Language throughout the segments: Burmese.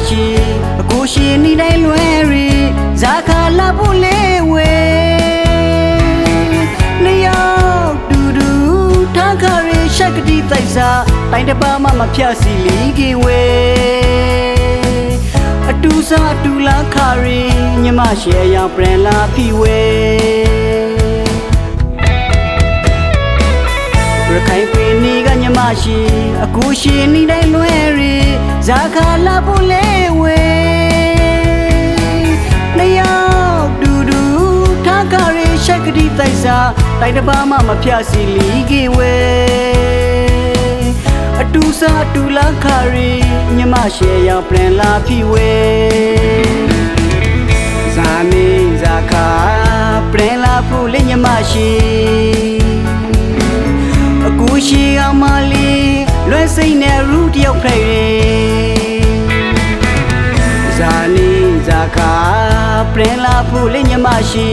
မရှိအကိုရှင်နေတိုင်းလွယ်ရီဇာခါလာဖို့လေဝဲနေရောက်တူတူထားခရီရှက်ကတိတိုက်စားတိုင်းတစ်ပါးမှမဖြတ်စီလီကင်ဝဲအတူစားအတူလာခရီညမရှိအယောင်ပြန်လာပြီဝဲ ရခိုင်ပြည်နီကညမရှိအကူရှင်နေတိုင်းလွယ်ရီဇာခါလာဖို့လေဝဲလျောက်ဒူဒူထားခရီရှက်ကတိတိုက်စားတိုက်တစ်ပါးမှမဖြတ်စီလီကင်ဝဲအတူစားအတူလာခရီညမရှိရောက်ပြန်လာပြီဝဲဇာနေဇာခါပြန်လာဖို့လေညမရှိ စိတ်နဲ့ရူတယောက်ဖက်ရဲဇာနီဇာခါပြန်လာဖို့လေညမရှိ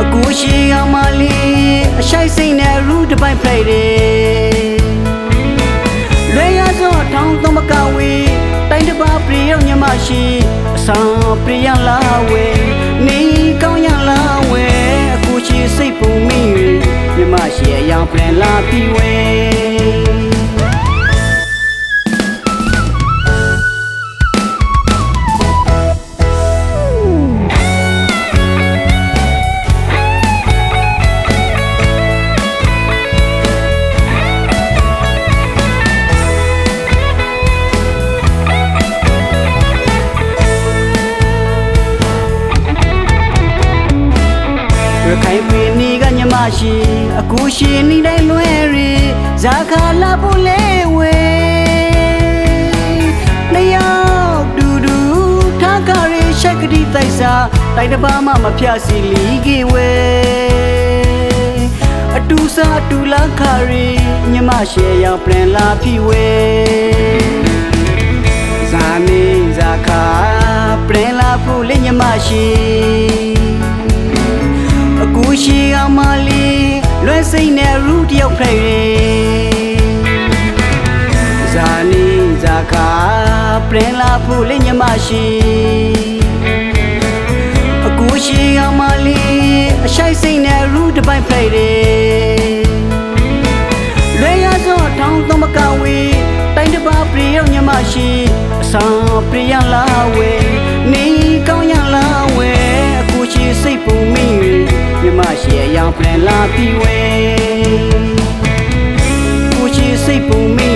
အကူရှိအောင်မလေးအရှိုက်စိတ်နဲ့ရူတပိုက်ဖက်ရဲလွယ်ရသောထောင်းသမကဝေတိုင်းတစ်ပါးပြေရောက်ညမရှိအဆောင်ပြေရလာဝေ မရှိအယောင်ပြန်လာ ပြီးဝေရခိုင်ပြည်နီကညမရှိအကူရှင်နေတိုင်းလွယ်ရီဇာခါလာဖို့လေဝဲလျောက်ဒူဒူထားခရီရှက်ကတိတိုက်စားတိုက်တစ်ပါးမှမဖြတ်စီလီကေဝဲအတူစားအတူလာခရီညမရှိရောက်ပြန်လာပြီဝဲ မလေးလွယ်စိတ်နဲ့ရူတယောက်ဖက်ရဲဇာနီဇာခါပြန်လာဖို့လေညမရှိအကူရှိအောင်မလေးအရှိုက်စိတ်နဲ့ရူတပိုက်ဖက်ရဲလွယ်ရသောထောင်းသမကဝေတိုင်းတစ်ပါးပြေရောက်ညမရှိအဆောင်ပြေရလာဝေ မရှိအယောင်ပြန်လာပြီးဝေကူရှိစိတ်ပုံမိ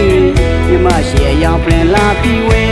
မြမရှိအယောင်ပြန်လာပြီးဝေ